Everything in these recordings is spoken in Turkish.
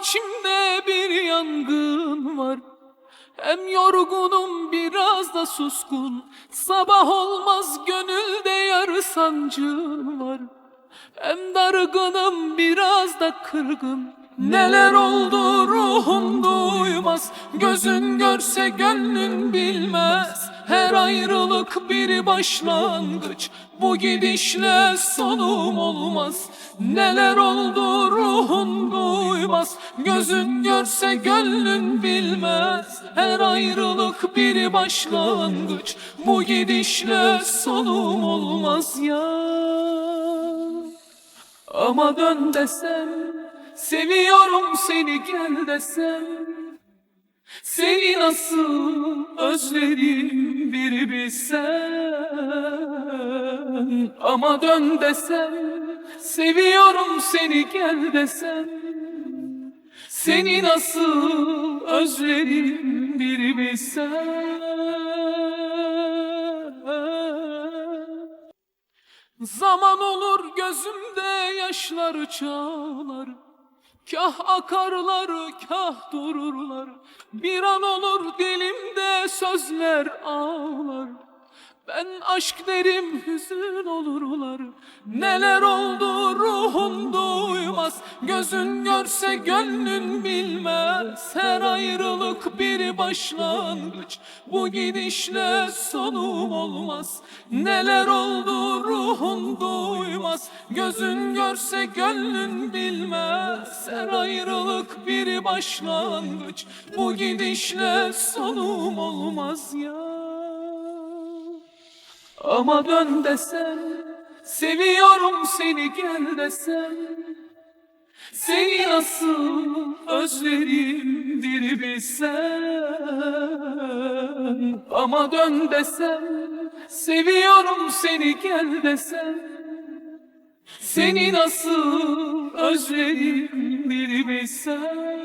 içimde bir yangın var. Hem yorgunum biraz da suskun. Sabah olmaz gönülde yarı sancım var. Hem dargınım biraz da kırgın. Neler oldu ruhum duymaz. Gözün görse gönlün bilmez. Her ayrılık bir başlangıç. Bu gidişle sonum olmaz. Neler oldu ruhun duymaz Gözün görse gönlün bilmez. Her ayrılık bir başlangıç Bu gidişle sonum olmaz ya. Ama dön desem Seviyorum seni gel desem. Seni nasıl özledim bir bilsen. Ama dön desem Seviyorum seni gel desem. Seni nasıl özledim bir bilsen Zaman olur gözümde yaşlar çağlar. Kah akarlar kah dururlar. Bir an olur dilimde sözler ağlar ben aşk derim hüzün olurlar Neler oldu ruhun duymaz. Gözün görse gönlün bilmez. Her ayrılık bir başlangıç. Bu gidişle sonum olmaz. Neler oldu ruhun duymaz. Gözün görse gönlün bilmez. Her ayrılık bir başlangıç. Bu gidişle sonum olmaz ya ama dön desem Seviyorum seni gel desem. Seni nasıl özlerim bir bilsen Ama dön desem Seviyorum seni gel desem. Seni nasıl özlerim bir bilsen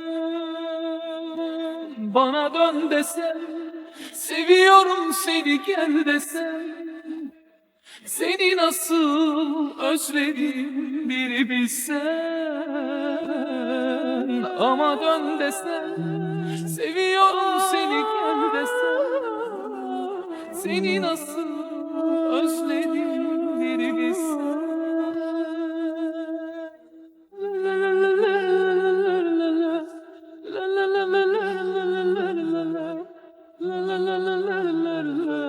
Bana dön desem Seviyorum seni gel desem seni nasıl özledim bir bilsen Ama dön desen Seviyorum seni gel desen Seni nasıl özledim bir bilsen la la la la la la la la la la la la